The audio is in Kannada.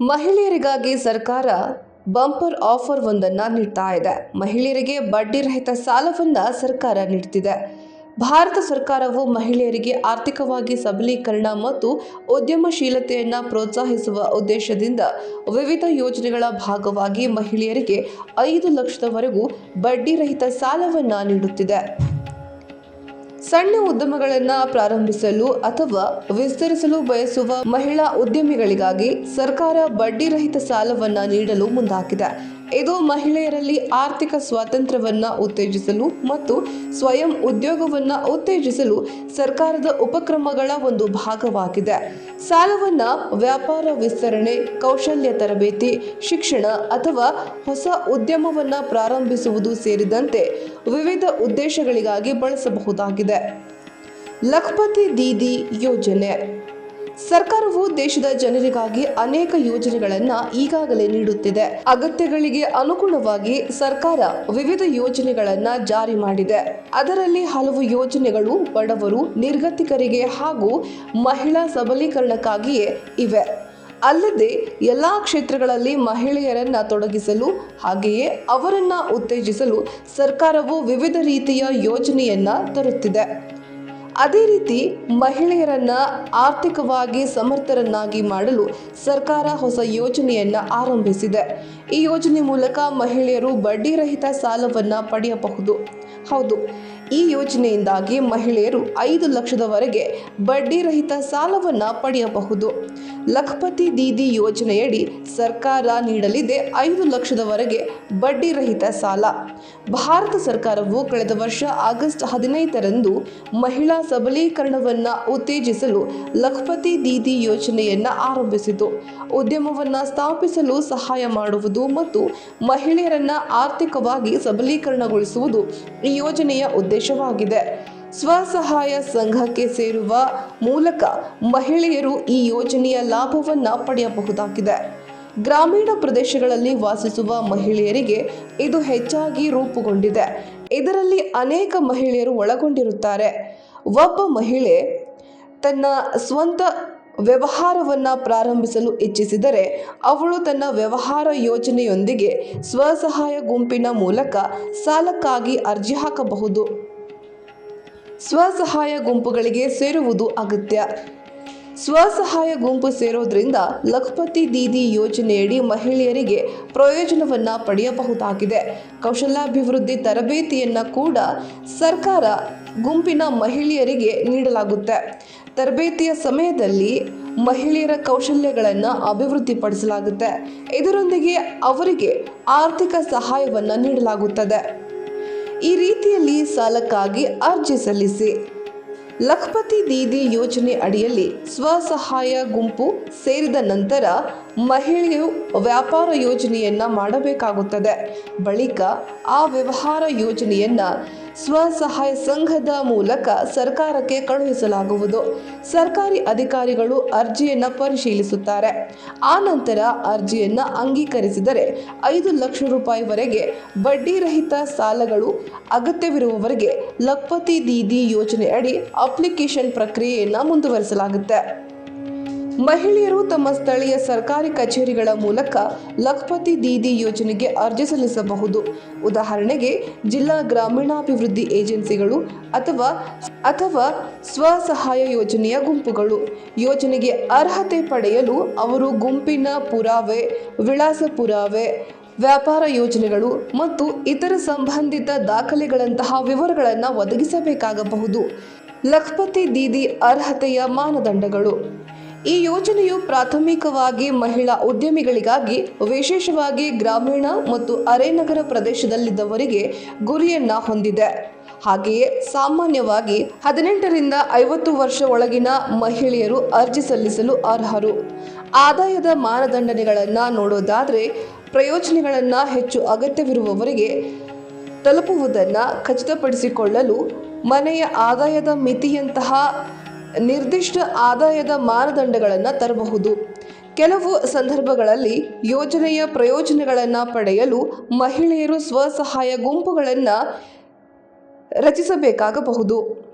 ಮಹಿಳೆಯರಿಗಾಗಿ ಸರ್ಕಾರ ಬಂಪರ್ ಆಫರ್ ಒಂದನ್ನು ನೀಡ್ತಾ ಇದೆ. ಮಹಿಳೆಯರಿಗೆ ಬಡ್ಡಿ ರಹಿತ ಸಾಲವನ್ನು ಸರ್ಕಾರ ನೀಡ್ತಿದೆ. ಭಾರತ ಸರ್ಕಾರವು ಮಹಿಳೆಯರಿಗೆ ಆರ್ಥಿಕವಾಗಿ ಸಬಲೀಕರಣ ಮತ್ತು ಉದ್ಯಮಶೀಲತೆಯನ್ನು ಪ್ರೋತ್ಸಾಹಿಸುವ ಉದ್ದೇಶದಿಂದ ವಿವಿಧ ಯೋಜನೆಗಳ ಭಾಗವಾಗಿ ಮಹಿಳೆಯರಿಗೆ ಐದು ಲಕ್ಷದವರೆಗೂ ಬಡ್ಡಿ ರಹಿತ ಸಾಲವನ್ನು ನೀಡುತ್ತಿದೆ. ಸಣ್ಣ ಉದ್ಯಮಗಳನ್ನು ಪ್ರಾರಂಭಿಸಲು ಅಥವಾ ವಿಸ್ತರಿಸಲು ಬಯಸುವ ಮಹಿಳಾ ಉದ್ಯಮಿಗಳಿಗಾಗಿ ಸರ್ಕಾರ ಬಡ್ಡಿರಹಿತ ಸಾಲವನ್ನು ನೀಡಲು ಮುಂದಾಗಿದೆ. ಇದು ಮಹಿಳೆಯರಲ್ಲಿ ಆರ್ಥಿಕ ಸ್ವಾತಂತ್ರ್ಯವನ್ನ ಉತ್ತೇಜಿಸಲು ಮತ್ತು ಸ್ವಯಂ ಉದ್ಯೋಗವನ್ನ ಉತ್ತೇಜಿಸಲು ಸರ್ಕಾರದ ಉಪಕ್ರಮಗಳ ಒಂದು ಭಾಗವಾಗಿದೆ. ಸಾಲವನ್ನ ವ್ಯಾಪಾರ ವಿಸ್ತರಣೆ, ಕೌಶಲ್ಯ ತರಬೇತಿ, ಶಿಕ್ಷಣ ಅಥವಾ ಹೊಸ ಉದ್ಯಮವನ್ನ ಪ್ರಾರಂಭಿಸುವುದು ಸೇರಿದಂತೆ ವಿವಿಧ ಉದ್ದೇಶಗಳಿಗಾಗಿ ಬಳಸಬಹುದಾಗಿದೆ. ಲಖಪತಿ ದೀದಿ ಯೋಜನೆ. ಸರ್ಕಾರವು ದೇಶದ ಜನರಿಗಾಗಿ ಅನೇಕ ಯೋಜನೆಗಳನ್ನು ಈಗಾಗಲೇ ನೀಡುತ್ತಿದೆ. ಅಗತ್ಯಗಳಿಗೆ ಅನುಗುಣವಾಗಿ ಸರ್ಕಾರ ವಿವಿಧ ಯೋಜನೆಗಳನ್ನು ಜಾರಿ ಮಾಡಿದೆ. ಅದರಲ್ಲಿ ಹಲವು ಯೋಜನೆಗಳು ಬಡವರು, ನಿರ್ಗತಿಕರಿಗೆ ಹಾಗೂ ಮಹಿಳಾ ಸಬಲೀಕರಣಕ್ಕಾಗಿಯೇ ಇವೆ. ಅಲ್ಲದೆ ಎಲ್ಲ ಕ್ಷೇತ್ರಗಳಲ್ಲಿ ಮಹಿಳೆಯರನ್ನ ತೊಡಗಿಸಲು ಹಾಗೆಯೇ ಅವರನ್ನ ಉತ್ತೇಜಿಸಲು ಸರ್ಕಾರವು ವಿವಿಧ ರೀತಿಯ ಯೋಜನೆಯನ್ನ ತರುತ್ತಿದೆ. ಅದೇ ರೀತಿ ಮಹಿಳೆಯರನ್ನ ಆರ್ಥಿಕವಾಗಿ ಸಮರ್ಥರನ್ನಾಗಿ ಮಾಡಲು ಸರ್ಕಾರ ಹೊಸ ಯೋಜನೆಯನ್ನ ಆರಂಭಿಸಿದೆ. ಈ ಯೋಜನೆ ಮೂಲಕ ಮಹಿಳೆಯರು ಬಡ್ಡಿ ರಹಿತ ಸಾಲವನ್ನ ಪಡೆಯಬಹುದು. ಹೌದು, ಈ ಯೋಜನೆಯಿಂದಾಗಿ ಮಹಿಳೆಯರು ಐದು ಲಕ್ಷದವರೆಗೆ ಬಡ್ಡಿ ರಹಿತ ಸಾಲವನ್ನ ಪಡೆಯಬಹುದು. ಲಖಪತಿ ದೀದಿ ಯೋಜನೆಯಡಿ ಸರ್ಕಾರ ನೀಡಲಿದೆ ಐದು ಲಕ್ಷದವರೆಗೆ ಬಡ್ಡಿ ರಹಿತ ಸಾಲ. ಭಾರತ ಸರ್ಕಾರವು ಕಳೆದ ವರ್ಷ ಆಗಸ್ಟ್ ಹದಿನೈದರಂದು ಮಹಿಳಾ ಸಬಲೀಕರಣವನ್ನು ಉತ್ತೇಜಿಸಲು ಲಖಪತಿ ದೀದಿ ಯೋಜನೆಯನ್ನು ಆರಂಭಿಸಿತು. ಉದ್ಯಮವನ್ನು ಸ್ಥಾಪಿಸಲು ಸಹಾಯ ಮಾಡುವುದು ಮತ್ತು ಮಹಿಳೆಯರನ್ನು ಆರ್ಥಿಕವಾಗಿ ಸಬಲೀಕರಣಗೊಳಿಸುವುದು ಈ ಯೋಜನೆಯ ಉದ್ದೇಶವಾಗಿದೆ. ಸ್ವಸಹಾಯ ಸಂಘಕ್ಕೆ ಸೇರುವ ಮೂಲಕ ಮಹಿಳೆಯರು ಈ ಯೋಜನೆಯ ಲಾಭವನ್ನು ಪಡೆಯಬಹುದಾಗಿದೆ. ಗ್ರಾಮೀಣ ಪ್ರದೇಶಗಳಲ್ಲಿ ವಾಸಿಸುವ ಮಹಿಳೆಯರಿಗೆ ಇದು ಹೆಚ್ಚಾಗಿ ರೂಪುಗೊಂಡಿದೆ. ಇದರಲ್ಲಿ ಅನೇಕ ಮಹಿಳೆಯರು ಒಳಗೊಂಡಿರುತ್ತಾರೆ. ಒಬ್ಬ ಮಹಿಳೆ ತನ್ನ ಸ್ವಂತ ವ್ಯವಹಾರವನ್ನು ಪ್ರಾರಂಭಿಸಲು ಇಚ್ಛಿಸಿದರೆ ಅವಳು ತನ್ನ ವ್ಯವಹಾರ ಯೋಜನೆಯೊಂದಿಗೆ ಸ್ವಸಹಾಯ ಗುಂಪಿನ ಮೂಲಕ ಸಾಲಕ್ಕಾಗಿ ಅರ್ಜಿ ಹಾಕಬಹುದು. ಸ್ವಸಹಾಯ ಗುಂಪುಗಳಿಗೆ ಸೇರುವುದು ಅಗತ್ಯ. ಸ್ವಸಹಾಯ ಗುಂಪು ಸೇರೋದ್ರಿಂದ ಲಖಪತಿ ದೀದಿ ಯೋಜನೆಯಡಿ ಮಹಿಳೆಯರಿಗೆ ಪ್ರಯೋಜನವನ್ನು ಪಡೆಯಬಹುದಾಗಿದೆ. ಕೌಶಲ್ಯಾಭಿವೃದ್ಧಿ ತರಬೇತಿಯನ್ನು ಕೂಡ ಸರ್ಕಾರ ಗುಂಪಿನ ಮಹಿಳೆಯರಿಗೆ ನೀಡಲಾಗುತ್ತೆ. ತರಬೇತಿಯ ಸಮಯದಲ್ಲಿ ಮಹಿಳೆಯರ ಕೌಶಲ್ಯಗಳನ್ನು ಅಭಿವೃದ್ಧಿಪಡಿಸಲಾಗುತ್ತೆ. ಇದರೊಂದಿಗೆ ಅವರಿಗೆ ಆರ್ಥಿಕ ಸಹಾಯವನ್ನು ನೀಡಲಾಗುತ್ತದೆ. ಈ ರೀತಿಯಲ್ಲಿ ಸಾಲಕ್ಕಾಗಿ ಅರ್ಜಿ ಸಲ್ಲಿಸಿ. ಲಖಪತಿ ದೀದಿ ಯೋಜನೆ ಅಡಿಯಲ್ಲಿ ಸ್ವಸಹಾಯ ಗುಂಪು ಸೇರಿದ ನಂತರ ಮಹಿಳೆಯು ವ್ಯಾಪಾರ ಯೋಜನೆಯನ್ನ ಮಾಡಬೇಕಾಗುತ್ತದೆ. ಬಳಿಕ ಆ ವ್ಯವಹಾರ ಯೋಜನೆಯನ್ನ ಸ್ವಸಹಾಯ ಸಂಘದ ಮೂಲಕ ಸರ್ಕಾರಕ್ಕೆ ಕಳುಹಿಸಲಾಗುವುದು. ಸರ್ಕಾರಿ ಅಧಿಕಾರಿಗಳು ಅರ್ಜಿಯನ್ನು ಪರಿಶೀಲಿಸುತ್ತಾರೆ. ಆ ನಂತರ ಅರ್ಜಿಯನ್ನು ಅಂಗೀಕರಿಸಿದರೆ ಐದು ಲಕ್ಷ ರೂಪಾಯಿವರೆಗೆ ಬಡ್ಡಿ ರಹಿತ ಸಾಲಗಳು ಅಗತ್ಯವಿರುವವರಿಗೆ ಲಖಪತಿ ದೀದಿ ಯೋಜನೆಯಡಿ ಅಪ್ಲಿಕೇಶನ್ ಪ್ರಕ್ರಿಯೆಯನ್ನು ಮುಂದುವರಿಸಲಾಗುತ್ತೆ. ಮಹಿಳೆಯರು ತಮ್ಮ ಸ್ಥಳೀಯ ಸರ್ಕಾರಿ ಕಚೇರಿಗಳ ಮೂಲಕ ಲಖಪತಿ ದೀದಿ ಯೋಜನೆಗೆ ಅರ್ಜಿ ಸಲ್ಲಿಸಬಹುದು. ಉದಾಹರಣೆಗೆ, ಜಿಲ್ಲಾ ಗ್ರಾಮೀಣಾಭಿವೃದ್ಧಿ ಏಜೆನ್ಸಿಗಳು ಅಥವಾ ಅಥವಾ ಸ್ವಸಹಾಯ ಯೋಜನೆಯ ಗುಂಪುಗಳು. ಯೋಜನೆಗೆ ಅರ್ಹತೆ ಪಡೆಯಲು ಅವರು ಗುಂಪಿನ ಪುರಾವೆ ವಿಳಾಸ ಪುರಾವೆ ವ್ಯಾಪಾರ ಯೋಜನೆಗಳು ಮತ್ತು ಇತರ ಸಂಬಂಧಿತ ದಾಖಲೆಗಳಂತಹ ವಿವರಗಳನ್ನು ಒದಗಿಸಬೇಕಾಗಬಹುದು. ಲಖಪತಿ ದೀದಿ ಅರ್ಹತೆಯ ಮಾನದಂಡಗಳು. ಈ ಯೋಜನೆಯು ಪ್ರಾಥಮಿಕವಾಗಿ ಮಹಿಳಾ ಉದ್ಯಮಿಗಳಿಗಾಗಿ, ವಿಶೇಷವಾಗಿ ಗ್ರಾಮೀಣ ಮತ್ತು ಅರೆನಗರ ಪ್ರದೇಶದಲ್ಲಿದ್ದವರಿಗೆ ಗುರಿಯನ್ನ ಹೊಂದಿದೆ. ಹಾಗೆಯೇ ಸಾಮಾನ್ಯವಾಗಿ ಹದಿನೆಂಟರಿಂದ ಐವತ್ತು ವರ್ಷ ಒಳಗಿನ ಮಹಿಳೆಯರು ಅರ್ಜಿ ಸಲ್ಲಿಸಲು ಅರ್ಹರು. ಆದಾಯದ ಮಾನದಂಡನೆಗಳನ್ನು ನೋಡೋದಾದರೆ, ಪ್ರಯೋಜನಗಳನ್ನು ಹೆಚ್ಚು ಅಗತ್ಯವಿರುವವರಿಗೆ ತಲುಪುವುದನ್ನು ಖಚಿತಪಡಿಸಿಕೊಳ್ಳಲು ಮನೆಯ ಆದಾಯದ ಮಿತಿಯಂತಹ ನಿರ್ದಿಷ್ಟ ಆದಾಯದ ಮಾನದಂಡಗಳನ್ನು ತರಬಹುದು. ಕೆಲವು ಸಂದರ್ಭಗಳಲ್ಲಿ ಯೋಜನೆಯ ಪ್ರಯೋಜನಗಳನ್ನು ಪಡೆಯಲು ಮಹಿಳೆಯರು ಸ್ವಸಹಾಯ ಗುಂಪುಗಳನ್ನು ರಚಿಸಬೇಕಾಗಬಹುದು.